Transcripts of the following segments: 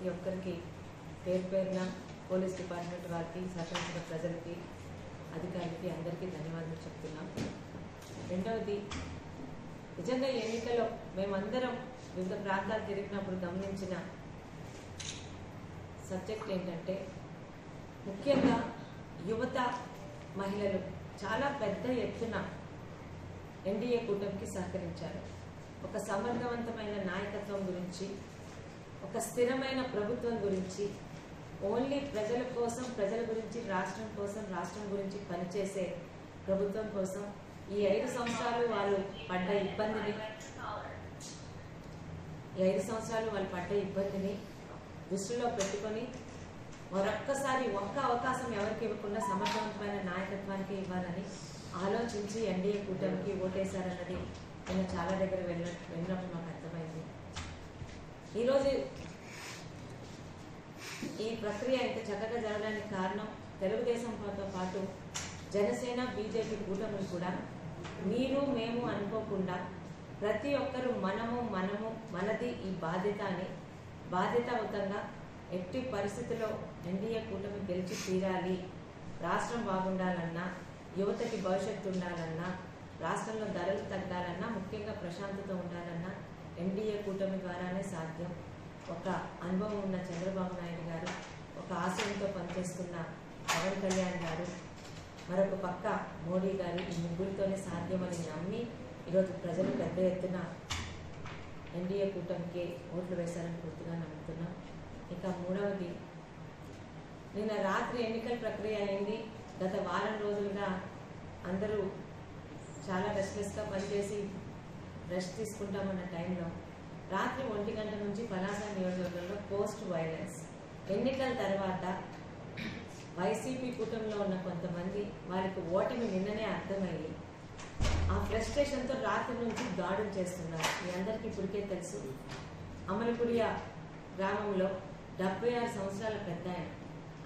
ప్రతి ఒక్కరికి పేరు పేరున పోలీస్ డిపార్ట్మెంట్ వారికి సహకరించిన ప్రజలకి అధికారులకి అందరికీ ధన్యవాదాలు చెప్తున్నాం. రెండవది నిజంగా ఈ ఎన్నికల్లో మేమందరం వివిధ ప్రాంతాలు తిరిగినప్పుడు గమనించిన సబ్జెక్ట్ ఏంటంటే ముఖ్యంగా యువత మహిళలు చాలా పెద్ద ఎత్తున ఎన్డీఏ కూటమికి సహకరించారు. ఒక సమర్థవంతమైన నాయకత్వం గురించి ఒక స్థిరమైన ప్రభుత్వం గురించి ఓన్లీ ప్రజల కోసం ప్రజల గురించి రాష్ట్రం కోసం రాష్ట్రం గురించి పనిచేసే ప్రభుత్వం కోసం ఈ ఐదు సంవత్సరాలు వాళ్ళు పడ్డ ఇబ్బందిని ఈ ఐదు సంవత్సరాలు వాళ్ళు పడ్డ ఇబ్బందిని దృష్టిలో పెట్టుకొని మరొక్కసారి ఒక్క అవకాశం ఎవరికి ఇవ్వకుండా సమర్థవంతమైన నాయకత్వానికి ఇవ్వాలని ఆలోచించి ఎన్డీఏ కూటమికి ఓటేశారన్నది నేను చాలా దగ్గర వెళ్ళ వెళ్ళినప్పుడు నాకు అర్థమైంది. ఈరోజు ఈ ప్రక్రియ ఇంత చక్కగా జరగడానికి కారణం తెలుగుదేశంతో పాటు జనసేన బీజేపీ కూటములు కూడా. మీరు మేము అనుకోకుండా ప్రతి ఒక్కరూ మనము మనము మనది ఈ బాధ్యత అని బాధ్యతాయుతంగా ఎట్టి పరిస్థితుల్లో ఎన్డీఏ కూటమి గెలిచి తీరాలి. రాష్ట్రం బాగుండాలన్నా యువతకి భవిష్యత్తు ఉండాలన్నా రాష్ట్రంలో ధరలు తగ్గాలన్నా ముఖ్యంగా ప్రశాంతత ఉండాలన్నా ఎన్డీఏ ద్వారానే సాధ్యం. ఒక అనుభవం ఉన్న చంద్రబాబు నాయుడు గారు ఒక ఆశయంతో పనిచేస్తున్న పవన్ కళ్యాణ్ గారు మరొక పక్క మోడీ గారు ఈ ముగ్గురితోనే సాధ్యమని నమ్మి ఈరోజు ప్రజలు పెద్ద ఎత్తున ఎన్డీఏ కూటమికి ఓట్లు వేశారని పూర్తిగా నమ్ముతున్నాం. ఇక మూడవది నిన్న రాత్రి ఎన్నికల ప్రక్రియ అయింది. గత వారం రోజులుగా అందరూ చాలా రెస్ట్లెస్గా పనిచేసి రెస్ట్ తీసుకుంటామన్న టైంలో రాత్రి ఒంటి గంట నుంచి పలాస నియోజకవర్గంలో పోస్ట్ వైలెన్స్. ఎన్నికల తర్వాత వైసీపీ కూటమిలో ఉన్న కొంతమంది వారికి ఓటమి నిన్ననే అర్థమయ్యి ఆ ఫ్రస్ట్రేషన్తో రాత్రి నుంచి దాడులు చేస్తున్నారు. మీ అందరికీ ఇప్పటికే తెలుసు. అమలపుడియ గ్రామంలో డెబ్బై ఆరు సంవత్సరాల పెద్ద ఆయన.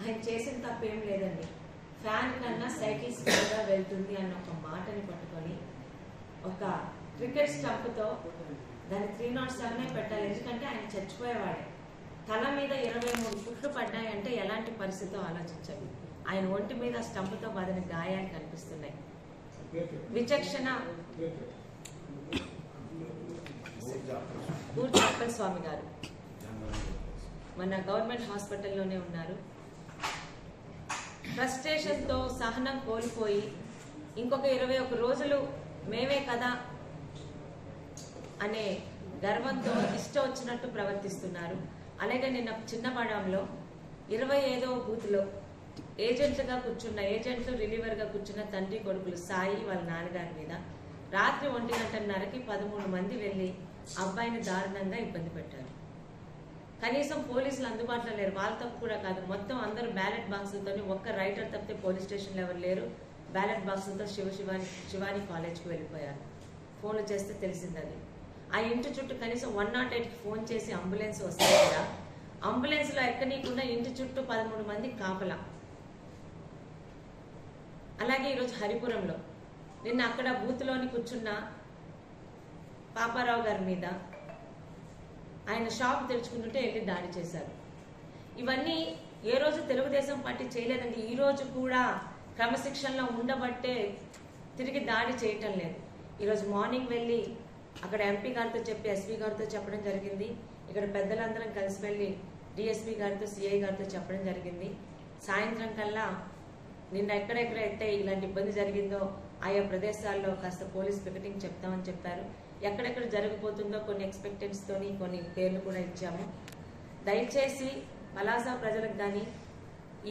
ఆయన చేసిన తప్పు ఏం లేదండి. ఫ్యాన్ కన్నా సైకిల్స్ కూడా వెళ్తుంది అన్న ఒక మాటని పట్టుకొని ఒక క్రికెట్ స్టంప్తో దాన్ని త్రీ నాట్ సెవెనే పెట్టాలి. ఎందుకంటే ఆయన చచ్చిపోయేవాడే. తల మీద ఇరవై మూడు ఫుట్లు పడ్డాయంటే ఎలాంటి పరిస్థితో ఆలోచించాలి ఆయన ఒంటి మీద స్టంప్తో బదిన గాయాలు కనిపిస్తున్నాయి. విచక్షణ. పూర్తి స్వామి గారు. మన గవర్నమెంట్ హాస్పిటల్లోనే ఉన్నారు. ఫ్రస్ట్రేషన్తో సహనం కోల్పోయి ఇంకొక ఇరవై ఒక రోజులు మేమే కదా అనే గర్వంతో ఇష్టం వచ్చినట్టు ప్రవర్తిస్తున్నారు. అలాగే నిన్న చిన్నపాడంలో ఇరవై ఐదవ బూత్లో ఏజెంట్లుగా కూర్చున్న ఏజెంట్లు రిలీవర్గా కూర్చున్న తండ్రి కొడుకులు సాయి వాళ్ళ నాన్నగారి మీద రాత్రి ఒంటి గంటన్నరకి పదమూడు మంది వెళ్ళి అబ్బాయిని దారుణంగా ఇబ్బంది పెట్టారు. కనీసం పోలీసులు అందుబాటులో లేరు. వాళ్ళ తప్పు కూడా కాదు మొత్తం అందరూ బ్యాలెట్ బాక్సులతో ఒక్క రైటర్ తప్పితే పోలీస్ స్టేషన్లో ఎవరు లేరు. బ్యాలెట్ బాక్సులతో శివ శివాని శివాని కాలేజ్కి వెళ్ళిపోయారు. ఫోన్లు చేస్తే తెలిసిందని ఆ ఇంటి చుట్టూ కనీసం వన్ నాట్ ఎయిట్కి ఫోన్ చేసి అంబులెన్స్ వస్తే కదా. అంబులెన్స్లో ఎక్కనీయకుండా ఇంటి చుట్టూ పదమూడు మంది కాపలా. అలాగే ఈరోజు హరిపురంలో. నిన్న అక్కడ బూత్లోని కూర్చున్న పాపారావు గారి మీద ఆయన షాప్ తెరుచుకుంటుంటే వెళ్ళి దాడి చేశారు. ఇవన్నీ ఏ రోజు తెలుగుదేశం పార్టీ చేయలేదండి. ఈ రోజు కూడా క్రమశిక్షణలో ఉండబట్టే తిరిగి దాడి చేయటం లేదు. ఈరోజు మార్నింగ్ వెళ్ళి అక్కడ ఎంపీ గారితో చెప్పి ఎస్పీ గారితో చెప్పడం జరిగింది. ఇక్కడ పెద్దలందరం కలిసి వెళ్ళి డిఎస్పీ గారితో సిఐ గారితో చెప్పడం జరిగింది. సాయంత్రం కల్లా నిన్న ఎక్కడెక్కడైతే ఇలాంటి ఇబ్బంది జరిగిందో ఆయా ప్రదేశాల్లో కాస్త పోలీస్ పికెటింగ్ చెప్తామని చెప్పారు. ఎక్కడెక్కడ జరిగిపోతుందో కొన్ని ఎక్స్పెక్టెన్స్ తోని కొన్ని పేర్లు కూడా ఇచ్చాము. దయచేసి పలాసా ప్రజలకు కానీ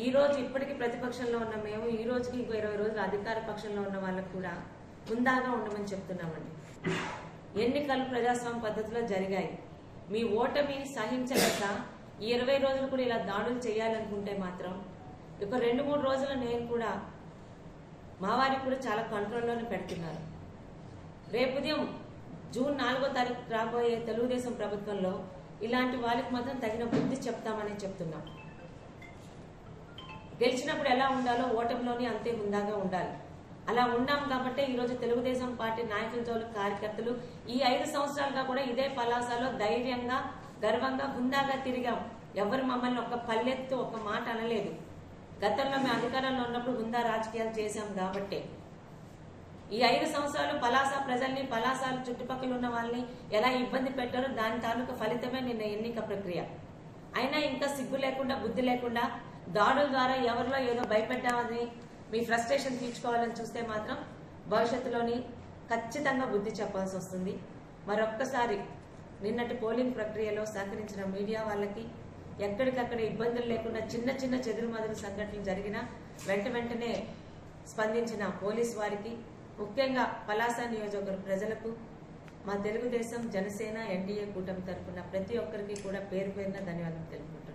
ఈ రోజు ఇప్పటికీ ప్రతిపక్షంలో ఉన్న మేము ఈ రోజుకి ఇంకో ఇరవై రోజులు అధికార పక్షంలో ఉన్న వాళ్ళకు కూడా హుందాగా ఉండమని చెప్తున్నామండి. ఎన్నికలు ప్రజాస్వామ్య పద్ధతిలో జరిగాయి. మీ ఓటమిని సహించలేక ఈ ఇరవై రోజులు కూడా ఇలా దాడులు చేయాలనుకుంటే మాత్రం ఒక రెండు మూడు రోజులు నేను కూడా మా వారికి కూడా చాలా కంట్రోల్లోనే పెడుతున్నారు. రేపు ఉదయం జూన్ నాలుగో తారీఖు రాబోయే తెలుగుదేశం ప్రభుత్వంలో ఇలాంటి వాళ్ళకి మాత్రం తగిన బుద్ధి చెప్తామని చెప్తున్నాం. గెలిచినప్పుడు ఎలా ఉండాలో ఓటమిలోని అంతే హుందాగా ఉండాలి. అలా ఉన్నాం కాబట్టి ఈరోజు తెలుగుదేశం పార్టీ నాయకుల కార్యకర్తలు ఈ ఐదు సంవత్సరాలుగా కూడా ఇదే పలాసాలో ధైర్యంగా గర్వంగా హుందాగా తిరిగాం. ఎవరు మమ్మల్ని ఒక పల్లెత్తు ఒక మాట అనలేదు. గతంలో మేము అధికారంలో ఉన్నప్పుడు హుందా రాజకీయాలు చేశాం కాబట్టే. ఈ ఐదు సంవత్సరాలు పలాస ప్రజల్ని పలాసాల చుట్టుపక్కల ఉన్న వాళ్ళని ఎలా ఇబ్బంది పెట్టారో దాని తాలూకు ఫలితమే నిన్న ఎన్నిక ప్రక్రియ. అయినా ఇంకా సిగ్గు లేకుండా బుద్ధి లేకుండా దాడుల ద్వారా ఎవరిలో ఏదో భయపెట్టామని మీ ఫ్రస్ట్రేషన్ తీర్చుకోవాలని చూస్తే మాత్రం భవిష్యత్తులోని ఖచ్చితంగా బుద్ధి చెప్పాల్సి వస్తుంది. మరొక్కసారి నిన్నటి పోలింగ్ ప్రక్రియలో సహకరించిన మీడియా వాళ్ళకి ఎక్కడికక్కడ ఇబ్బందులు లేకుండా చిన్న చిన్న చెదురుమదురు సంఘటనలు జరిగినా వెంట వెంటనే స్పందించిన పోలీస్ వారికి ముఖ్యంగా పలాస నియోజకవర్గ ప్రజలకు మా తెలుగుదేశం జనసేన ఎన్డీఏ కూటమి తరఫున ప్రతి ఒక్కరికి కూడా పేరు పేరున ధన్యవాదాలు తెలుపుకుంటున్నాను